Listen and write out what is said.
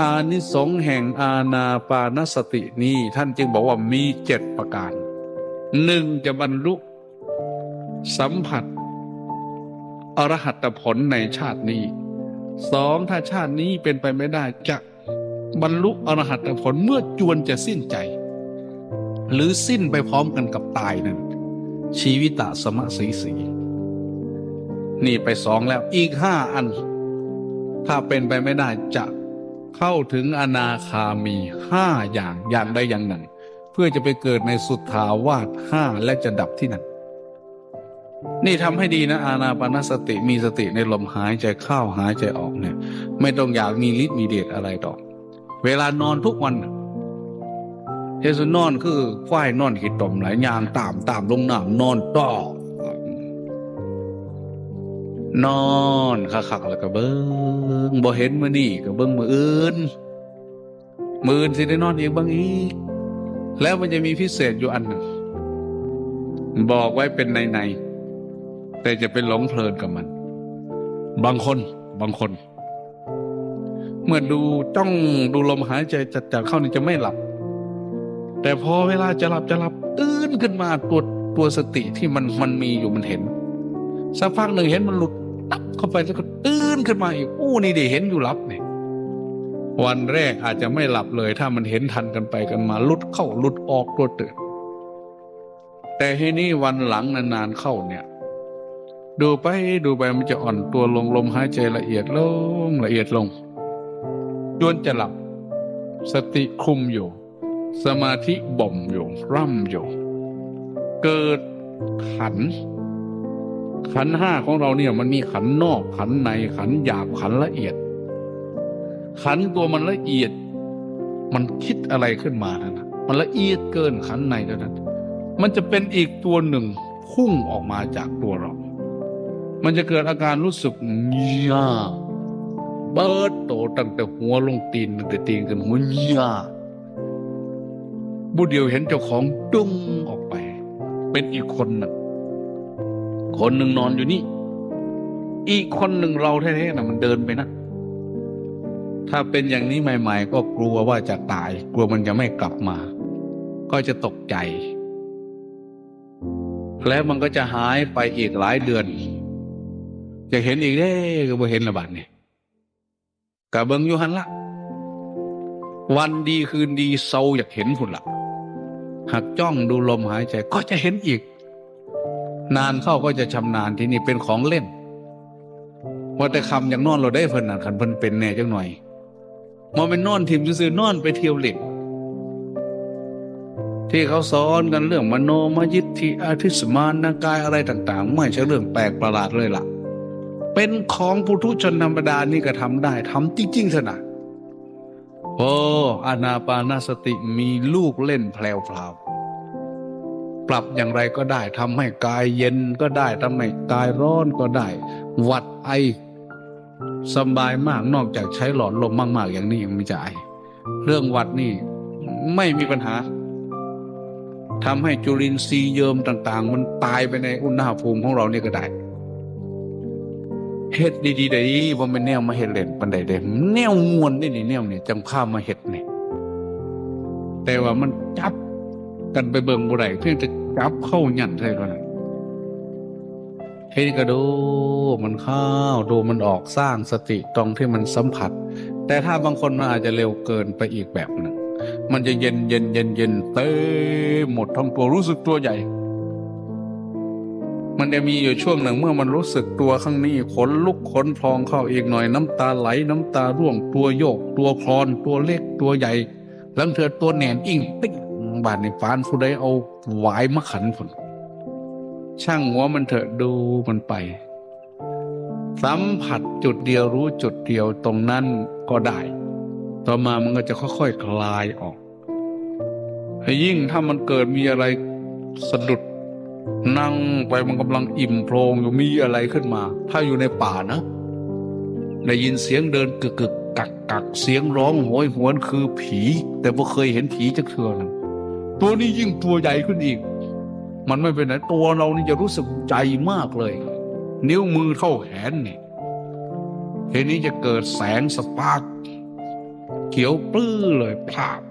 อานิสงส์แห่งอาณาปานสตินี้ท่านจึงบอกว่ามีเจ็ดประการหนึ่งจะบรรลุ สัมผัส อรหัตผลในชาตินี้สองถ้าชาตินี้เป็นไปไม่ได้จะบรรลุอรหัตผลเมื่อจวนจะสิ้นใจ หรือสิ้นไปพร้อมกันกับตายนั่นชีวิตะสมะสีสีนี่ไปสองแล้วอีกห้าอัน ถ้าเป็นไปไม่ได้จะ เข้าถึงอนาคามีห้าอย่างอย่างใดอย่างหนึ่ง เพื่อจะไปเกิดในสุทธาวาสห้าและจะดับที่นั่นนี่ทำให้ดีนะอาณาปานสติมีสติในลมหายใจเข้าหายใจออกเนี่ย ไม่ต้องอยากมีฤทธิ์มีเดชอะไรดอก เวลานอนทุกวันเฮสุนอนคือควายนอนขีดตมหลายยางตามตามลงน้ำนอนต่อ นอนคักๆแล้วก็เบิ้งบ่เห็นมือนี่ก็เบิ้งมืออื่นมืออื่นสิได้นอนอีกบางอีก แล้วมันจะมีพิเศษอยู่อันหนึ่งบอกไว้เป็นในในๆแต่จะเป็นหลงเพลินกับมัน บางคนบางคน เมื่อดูจ้องดูลมหายใจจัดจัดเข้านี่จะไม่หลับ แต่พอเวลาจะหลับจะหลับตื่นขึ้นมาตัวตัวสติที่มันมันมีอยู่มันเห็นสักพักหนึ่งเห็นมันหลุด เข้าไปแล้วก็ตื่นขึ้นมาอีกอู้นี่ดิเห็นอยู่หลับเนี่ยวันแรกอาจจะไม่หลับเลย ถ้ามันเห็นทันกันไปกันมาลุดเข้าลุดออกตัวตื่นแต่ทีนี้วันหลังนานๆเข้าเนี่ย ดูไปดูไปมันจะอ่อนตัวลงลมหายใจละเอียดลงละเอียดลงจนจะหลับ สติคุมอยู่ สมาธิบ่มอยู่ ร่ำอยู่ เกิดขัน ขันห้าของเราเนี่ยมันมีขันนอกขันในขันหยาบขันละเอียด ขันตัวมันละเอียด มันคิดอะไรขึ้นมานะนะมันละเอียดเกินขันในเท่านั้น มันจะเป็นอีกตัวหนึ่งพุ่งออกมาจากตัวเรา มันจะเกิดอาการรู้สึกยาเบิดโตตั้งแต่หัวลงตีนตั้งแต่ตีนกันหัวยาบุเดียวเห็นเจ้าของดุ้งออกไป เป็นอีกคนหนึ่ง คนหนึ่งนอนอยู่นี่ อีกคนหนึ่งเราแท้ๆนะมันเดินไปนะถ้าเป็นอย่างนี้ใหม่ ๆ ก็กลัวว่าจะตาย กลัวมันจะไม่กลับมา ก็จะตกใจ แล้วมันก็จะหายไปอีกหลายเดือน จะเห็นอีกเด้ก็บ่เห็นระบาดเนี่ยกะเบิงยูหันละวันดีคืนดีเศร้าอยากเห็นพุ่นละหักจ้องดูลมหายใจก็จะเห็นอีก นานเข้าก็จะชำนาญที่นี่เป็นของเล่นว่าแต่คำอย่างนอนเราได้เพิ่นน่ะคันเพิ่นเป็นแน่จังหน่อยมองเป็นนอนทิมซื่อๆนอนไปเที่ยวเล่นที่เขาสอนกันเรื่องมโนมยิทธิอาทิสมานนากายอะไรต่าง ๆ ไม่ใช่เรื่องแปลกประหลาดเลยล่ะ เป็นของปุถุชนธรรมดานี่ก็ทำได้ทำจริงๆเถอะนะโอ้อานาปานาสติมีลูกเล่นแพลวๆ ปรับอย่างไรก็ได้ทำให้กายเย็นก็ได้ทำให้กายร้อนก็ได้ วัดไอสบายมากนอกจากใช้หลอดลมมากๆ อย่างนี้ยังไม่จะไอเรื่องวัดนี่ไม่มีปัญหาทำให้จุลินทรีย์เยิมต่าง ๆ มันตายไปในอุณหภูมิของเราเนี่ก็ได้เฮ็ดดีๆได้ว่าเป็นแนวมาเฮ็ดเล่นปันใดเด้แนวมวนนี่นี่แนวนี่ยจังข้ามาเฮ็ดเนี่ยแต่ว่ามันจับ กันไปเบิ่งบ่ได้เพียงแต่จับเข้าหยันเท่านั้นเฮ็ดก็ดูมันเข้าดูมันออกสร้างสติตรงที่มันสัมผัส แต่ถ้าบางคนมันอาจจะเร็วเกินไปอีกแบบหนึ่งมันจะเย็นเย็นเย็นเย็นเต้หมดทั้งตัวรู้สึกตัวใหญ่ มันจะมีอยู่ช่วงหนึ่งเมื่อมันรู้สึกตัวข้างนี้ขนลุกขนพองเข้าอีกหน่อย น้ำตาไหลน้ำตาร่วงตัวโยก ตัวคลอน ตัวเล็กตัวใหญ่ลังเธอตัวแหนนอิ่งติ๊ง บาดในฟานผู้ใดเอาหวายมาขันผลช่างหัวมันเถอะดูมันไป สัมผัสจุดเดียวรู้จุดเดียวตรงนั้นก็ได้ ต่อมามันก็จะค่อยๆคคลายออกยิ่งถ้ามันเกิดมีอะไรสะดุดนั่งไปมันกำลังอิ่มโพรงอยู่มีอะไรขึ้นมา ถ้าอยู่ในป่านะได้ยินเสียงเดินกึกกึกกักกักเสียงร้องโหยหวนคือผี แต่บ่เคยเห็นผีจักเทื่อนะ ตัวนี้ยิ่งตัวใหญ่ขึ้นอีก มันไม่เป็นไหนตัวเรานี่จะรู้สึกใจมากเลย นิ้วมือเท่าแขนนี่ทีนี้จะเกิดแสงสปาร์กเขียวปลื้อเลยพลาบ